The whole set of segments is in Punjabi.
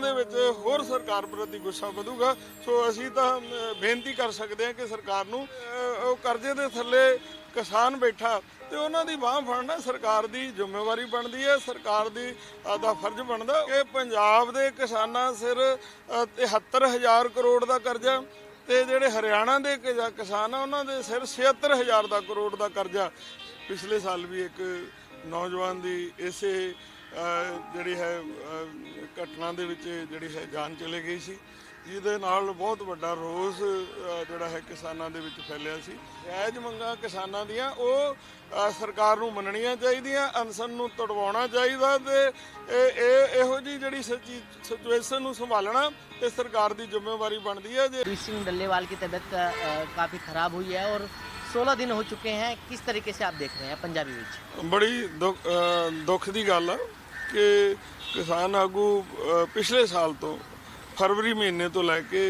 ਦੇ ਵਿੱਚ ਹੋਰ ਸਰਕਾਰ ਪ੍ਰਤੀ ਗੁੱਸਾ ਵਧੂਗਾ। ਸੋ ਅਸੀਂ ਤਾਂ ਬੇਨਤੀ ਕਰ ਸਕਦੇ ਹਾਂ ਕਿ ਸਰਕਾਰ ਨੂੰ ਉਹ ਕਰਜ਼ੇ ਦੇ ਥੱਲੇ ਕਿਸਾਨ ਬੈਠਾ ਤੇ ਉਹਨਾਂ ਦੀ ਬਾਹ ਫੜਨਾ ਸਰਕਾਰ ਦੀ ਜ਼ਿੰਮੇਵਾਰੀ ਬਣਦੀ ਹੈ ਸਰਕਾਰ ਦੀ ਦਾ ਫਰਜ਼ ਬਣਦਾ ਕਿ ਪੰਜਾਬ ਦੇ ਕਿਸਾਨਾਂ ਸਿਰ ਅ, 73000 ਕਰੋੜ ਦਾ ਕਰਜ਼ਾ ਤੇ ਜਿਹੜੇ ਹਰਿਆਣਾ ਦੇ ਕਿਸਾਨ ਆ ਉਹਨਾਂ ਦੇ ਸਿਰ 76000 ਦਾ ਕਰੋੜ ਦਾ ਕਰਜ਼ਾ। ਪਿਛਲੇ ਸਾਲ ਵੀ ਇੱਕ ਨੌਜਵਾਨ ਦੀ ਇਸੇ ਜਿਹੜੀ ਹੈ ਅ, ਘਟਨਾ ਦੇ ਵਿੱਚ ਜਿਹੜੀ ਹੈ ਜਾਨ ਚਲੇ ਗਈ ਸੀ ਜਿਹਦੇ ਨਾਲ ਬਹੁਤ ਵੱਡਾ ਰੋਸ ਅ, ਜਿਹੜਾ ਹੈ ਕਿਸਾਨਾਂ ਦੇ ਵਿੱਚ ਫੈਲਿਆ ਸੀ ਜਾਇਜ਼ ਮੰਗਾਂ ਕਿਸਾਨਾਂ ਦੀਆਂ ਉਹ ਅ, ਸਰਕਾਰ ਨੂੰ ਮੰਨਣੀਆਂ ਚਾਹੀਦੀਆਂ ਅਨਸਨ ਨੂੰ ਤੜਵਾਉਣਾ ਚਾਹੀਦਾ ਤੇ ਇਹ ਇਹ ਇਹੋ ਜੀ ਜਿਹੜੀ ਸਿਚੁਏਸ਼ਨ ਨੂੰ ਸੰਭਾਲਣਾ ਤੇ ਸਰਕਾਰ ਦੀ ਜ਼ਿੰਮੇਵਾਰੀ ਬਣਦੀ ਹੈ ਜੇ वीर सिंह डल्लेवाल की तबीयत का, अ, काफी खराब हुई है और 16 दिन हो चुके हैं किस तरीके से आप देख रहे हैं पंजाबी विच ਬੜੀ ਦੁੱਖ ਅ, ਦੁੱਖ ਦੀ ਗੱਲ ਆ ਕਿ ਕਿਸਾਨ ਆਗੂ ਪਿਛਲੇ ਸਾਲ ਤੋਂ ਫਰਵਰੀ ਮਹੀਨੇ ਤੋਂ ਲੈ ਕੇ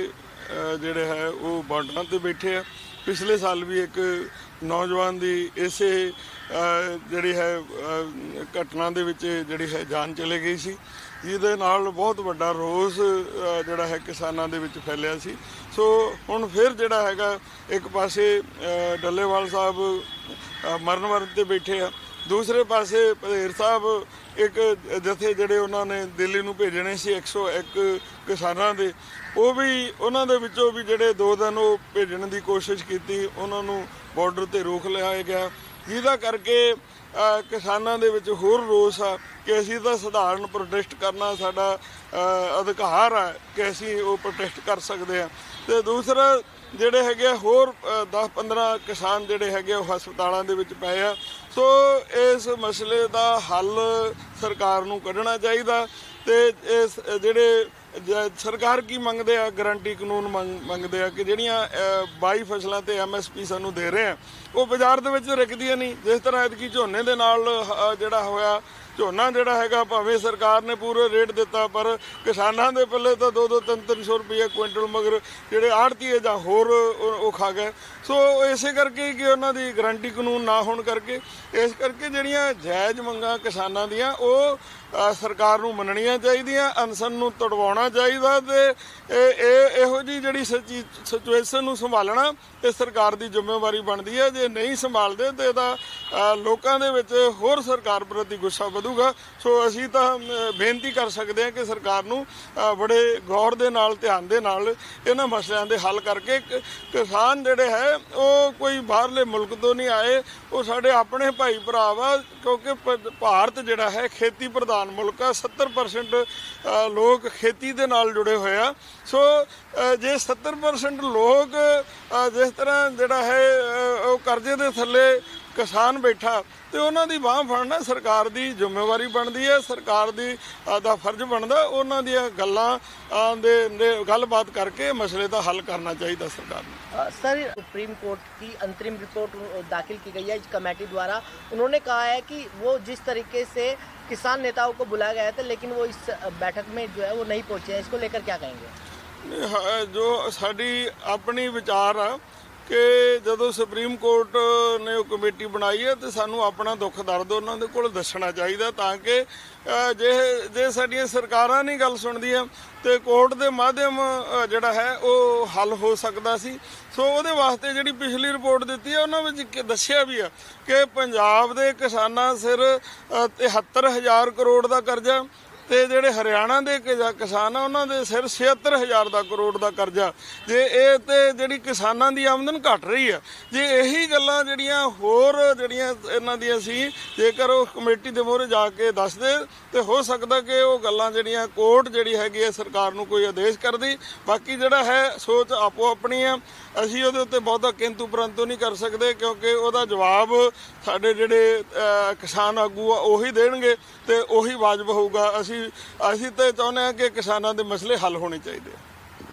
ਜਿਹੜੇ ਹੈ ਉਹ ਬਾਰਡਰਾਂ ਤੇ ਬੈਠੇ ਆ। ਪਿਛਲੇ ਸਾਲ ਵੀ ਇੱਕ ਨੌਜਵਾਨ ਦੀ ਇਸੇ ਜਿਹੜੀ ਹੈ ਘਟਨਾ ਦੇ ਵਿੱਚ ਜਿਹੜੀ ਹੈ ਜਾਨ ਚਲੇ ਗਈ ਸੀ। ਜਿਹਦੇ ਨਾਲ ਬਹੁਤ ਵੱਡਾ ਰੋਸ ਜਿਹੜਾ ਹੈ ਕਿਸਾਨਾਂ ਦੇ ਵਿੱਚ ਫੈਲਿਆ ਸੀ। ਸੋ ਹੁਣ ਫਿਰ ਜਿਹੜਾ ਹੈਗਾ, ਇੱਕ ਪਾਸੇ ਡੱਲੇਵਾਲ ਸਾਹਿਬ ਮਰਨ ਵਰਤ ਤੇ ਬੈਠੇ ਆ। ਦੂਸਰੇ ਪਾਸੇ ਪਧੇਰ ਸਾਹਿਬ, ਇੱਕ ਜਥੇ ਜਿਹੜੇ ਉਹਨਾਂ ਨੇ ਦਿੱਲੀ ਨੂੰ ਭੇਜਣੇ ਸੀ 101 ਕਿਸਾਨਾਂ ਦੇ, ਉਹ ਵੀ ਉਹਨਾਂ ਦੇ ਵਿੱਚੋਂ ਵੀ ਜਿਹੜੇ ਦੋ ਦਿਨ ਉਹ ਭੇਜਣ ਦੀ ਕੋਸ਼ਿਸ਼ ਕੀਤੀ, ਉਹਨਾਂ ਨੂੰ ਬਾਰਡਰ ਤੇ ਰੋਕ ਲਿਆ ਗਿਆ। ਜਿਹਦਾ ਕਰਕੇ ਕਿਸਾਨਾਂ ਦੇ ਵਿੱਚ ਹੋਰ ਰੋਸ ਆ ਕਿ ਅਸੀਂ ਤਾਂ ਸਧਾਰਨ ਪ੍ਰੋਟੈਸਟ ਕਰਨਾ ਸਾਡਾ ਅਧਿਕਾਰ ਆ ਕਿ ਅਸੀਂ ਉਹ ਪ੍ਰੋਟੈਸਟ ਕਰ ਸਕਦੇ ਆ। ਤੇ ਦੂਸਰਾ ਜਿਹੜੇ ਹੈਗੇ ਆ ਹੋਰ 10-15 ਕਿਸਾਨ ਜਿਹੜੇ ਹੈਗੇ ਆ, ਉਹ ਹਸਪਤਾਲਾਂ ਦੇ ਵਿੱਚ ਪਏ ਆ। ਸੋ ਇਸ ਮਸਲੇ ਦਾ ਹੱਲ ਸਰਕਾਰ ਨੂੰ ਕੱਢਣਾ ਚਾਹੀਦਾ ਤੇ ਇਸ ਜਿਹੜੇ ਸਰਕਾਰ ਕੀ ਮੰਗਦੇ ਆ? ਗਾਰੰਟੀ ਕਾਨੂੰਨ ਮੰਗ- ਮੰਗਦੇ ਆ ਕਿ ਜਿਹੜੀਆਂ ਅ, 22 ਫਸਲਾਂ ਤੇ ਐਮਐਸਪੀ ਸਾਨੂੰ ਦੇ ਰਹੇ ਆ ਉਹ ਬਾਜ਼ਾਰ ਦੇ ਵਿੱਚ ਵਿਕਦੀਆਂ ਨਹੀਂ। ਜਿਸ ਤਰ੍ਹਾਂ ਐਤਕੀ ਝੋਨੇ ਦੇ ਨਾਲ ਜਿਹੜਾ ਹੋਇਆ ਝੋਨਾ ਜਿਹੜਾ ਹੈਗਾ ਭਾਵੇਂ ਸਰਕਾਰ ਨੇ ਪੂਰੇ ਰੇਟ ਦਿੱਤਾ ਪਰ ਕਿਸਾਨਾਂ ਦੇ ਪੱਲੇ ਤਾਂ 2-2 3-300 ਰੁਪਏ ਕੁਇੰਟਲ ਮਗਰ ਜਿਹੜੇ ਆੜਤੀਏ ਜਾਂ ਹੋਰ ਉਹ ਖਾ ਗਏ। ਸੋ ਇਸੇ ਕਰਕੇ ਕਿ ਉਹਨਾਂ ਦੀ ਗਾਰੰਟੀ ਕਾਨੂੰਨ ਨਾ ਹੋਣ ਕਰਕੇ ਇਸ ਕਰਕੇ ਜਿਹੜੀਆਂ ਜਾਇਜ਼ ਮੰਗਾਂ ਕਿਸਾਨਾਂ ਦੀਆਂ ਉਹ ਸਰਕਾਰ ਨੂੰ ਮੰਨਣੀਆਂ ਚਾਹੀਦੀਆਂ, ਅਨਸਨ ਨੂੰ ਤੜਵਾਉਣਾ ਚਾਹੀਦਾ ਤੇ ਇਹ ਇਹ ਇਹੋ ਜੀ ਜਿਹੜੀ ਸਿਚੁਏਸ਼ਨ ਨੂੰ ਸੰਭਾਲਣਾ ਤੇ ਸਰਕਾਰ ਦੀ ਜ਼ਿੰਮੇਵਾਰੀ ਬਣਦੀ ਹੈ। ਜੇ ਨਹੀਂ ਸੰਭਾਲਦੇ ਤੇ ਇਹਦਾ ਲੋਕਾਂ ਦੇ ਵਿੱਚ ਹੋਰ ਸਰਕਾਰ ਪ੍ਰਤੀ ਗੁੱਸਾ ਵਧੂਗਾ। ਸੋ ਅਸੀਂ ਤਾਂ ਬੇਨਤੀ ਕਰ ਸਕਦੇ ਹਾਂ ਕਿ ਸਰਕਾਰ ਨੂੰ ਬੜੇ ਗੌਰ ਦੇ ਨਾਲ, ਧਿਆਨ ਦੇ ਨਾਲ ਇਹਨਾਂ ਮਸਲਿਆਂ ਦੇ ਹੱਲ ਕਰਕੇ ਕਿਸਾਨ ਜਿਹੜੇ ਹੈ, ਉਹ ਕੋਈ ਬਾਹਰਲੇ ਮੁਲਕ ਤੋਂ ਨਹੀਂ ਆਏ। ਉਹ ਸਾਡੇ ਆਪਣੇ ਭਾਈ ਭਰਾ ਵਾ, ਕਿਉਂਕਿ ਪ- ਭਾਰਤ ਜਿਹੜਾ ਹੈ ਖੇਤੀ ਪ੍ਰਧਾਨ ਮੁਲਕ ਆ 70% ਲੋਕ ਖੇਤੀ ਦੇ ਨਾਲ ਜੁੜੇ ਹੋਏ ਆ। ਸੋ ਜੇ 70% ਲੋਕ ਜਿਸ ਤਰ੍ਹਾਂ ਜਿਹੜਾ ਹੈ ਉਹ ਕਰਜ਼ੇ ਦੇ ਥੱਲੇ ਕਿਸਾਨ ਬੈਠਾ ਤੇ ਉਹਨਾਂ ਦੀ ਬਾਹ ਫੜਨਾ ਸਰਕਾਰ ਦੀ ਜ਼ਿੰਮੇਵਾਰੀ ਬਣਦੀ ਹੈ ਸਰਕਾਰ ਦੀ ਅ, ਦਾ ਫਰਜ਼ ਬਣਦਾ ਉਹਨਾਂ ਦੀਆਂ ਗੱਲਾਂ ਅ, ਦੇ ਦੇ ਗੱਲਬਾਤ ਕਰਕੇ ਮਸਲੇ ਦਾ ਹੱਲ ਕਰਨਾ ਚਾਹੀਦਾ ਸਰਕਾਰ ਨੂੰ अ, सर सुप्रीम कोर्ट की अंतरिम रिपोर्ट अ, दाखिल की गई है इस कमेटी द्वारा उन्होंने कहा है कि वो जिस तरीके से किसान नेताओं को बुलाया गया था लेकिन वो इस अ, बैठक में जो है वो नहीं पहुंचे हैं इसको लेकर क्या कहेंगे ਨਹੀਂ, ਹ- ਜੋ ਸਾਡੀ ਆਪਣੀ ਵਿਚਾਰ ਆ ਕਿ ਜਦੋਂ ਸੁਪਰੀਮ ਕੋਰਟ ਨੇ ਉਹ ਕਮੇਟੀ ਬਣਾਈ ਹੈ ਤੇ ਸਾਨੂੰ ਆਪਣਾ ਦੁੱਖ ਦਰਦ ਉਹਨਾਂ ਦੇ ਕੋਲ ਦੱਸਣਾ ਚਾਹੀਦਾ ਤਾਂ ਕਿ ਜੇ ਜੇ ਸਾਡੀਆਂ ਸਰਕਾਰਾਂ ਨਹੀਂ ਗੱਲ ਸੁਣਦੀਆਂ ਤੇ ਕੋਰਟ ਦੇ ਮਾਧਿਅਮ ਜਿਹੜਾ ਹੈ ਉਹ ਹੱਲ ਹੋ ਸਕਦਾ ਸੀ। ਸੋ ਉਹਦੇ ਵਾਸਤੇ ਜਿਹੜੀ ਪਿਛਲੀ ਰਿਪੋਰਟ ਦਿੱਤੀ ਹੈ ਉਹਨਾਂ ਵਿੱਚ ਦੱਸਿਆ ਵੀ ਆ ਕਿ ਪੰਜਾਬ ਦੇ ਕਿਸਾਨਾਂ ਸਿਰ ਅ, 73000 ਕਰੋੜ ਦਾ ਕਰਜ਼ਾ ਤੇ ਜਿਹੜੇ ਹਰਿਆਣਾ ਦੇ ਕਿ- ਕਿਸਾਨ ਆ, ਉਹਨਾਂ ਦੇ ਸਿਰ 76000 ਦਾ ਕਰੋੜ ਦਾ ਕਰਜ਼ਾ। ਜੇ ਇਹ ਤੇ ਜਿਹੜੀ ਕਿਸਾਨਾਂ ਦੀ ਆਮਦਨ ਘਟ ਰਹੀ ਆ, ਜੇ ਇਹੀ ਗੱਲਾਂ ਜਿਹੜੀਆਂ ਹੋਰ ਜਿਹੜੀਆਂ ਇਹਨਾਂ ਦੀਆਂ ਸੀ, ਜੇਕਰ ਉਹ ਕਮੇਟੀ ਦੇ ਮੋਹਰੇ ਜਾ ਕੇ ਦੱਸਦੇ, ਤੇ ਹੋ ਸਕਦਾ ਕਿ ਉਹ ਗੱਲਾਂ ਜਿਹੜੀਆਂ ਕੋਰਟ ਜਿਹੜੀ ਹੈਗੀ ਹੈ ਸਰਕਾਰ ਨੂੰ ਕੋਈ ਆਦੇਸ਼ ਕਰਦੀ। ਬਾਕੀ ਜਿਹੜਾ ਹੈ, ਸੋਚ ਆਪੋ ਆਪਣੀ ਆ। ਅਸੀਂ ਉਹਦੇ ਉੱਤੇ ਬਹੁਤਾ ਕਿੰਤੂ ਪਰੰਤੂ ਨਹੀਂ ਕਰ ਸਕਦੇ, ਕਿਉਂਕਿ ਉਹਦਾ ਜਵਾਬ ਸਾਡੇ ਜਿਹੜੇ ਕਿਸਾਨ ਆਗੂ ਆ, ਉਹੀ ਦੇਣਗੇ ਤੇ ਉਹੀ ਵਾਜਬ ਹੋਊਗਾ। ਅਸੀਂ ਅਸੀਂ ਅਸੀਂ ਤੇ ਚਾਹੁੰਦੇ ਹਾਂ ਕਿ ਕਿਸਾਨਾਂ ਦੇ ਮਸਲੇ ਹੱਲ ਹੋਣੇ ਚਾਹੀਦੇ ਆ।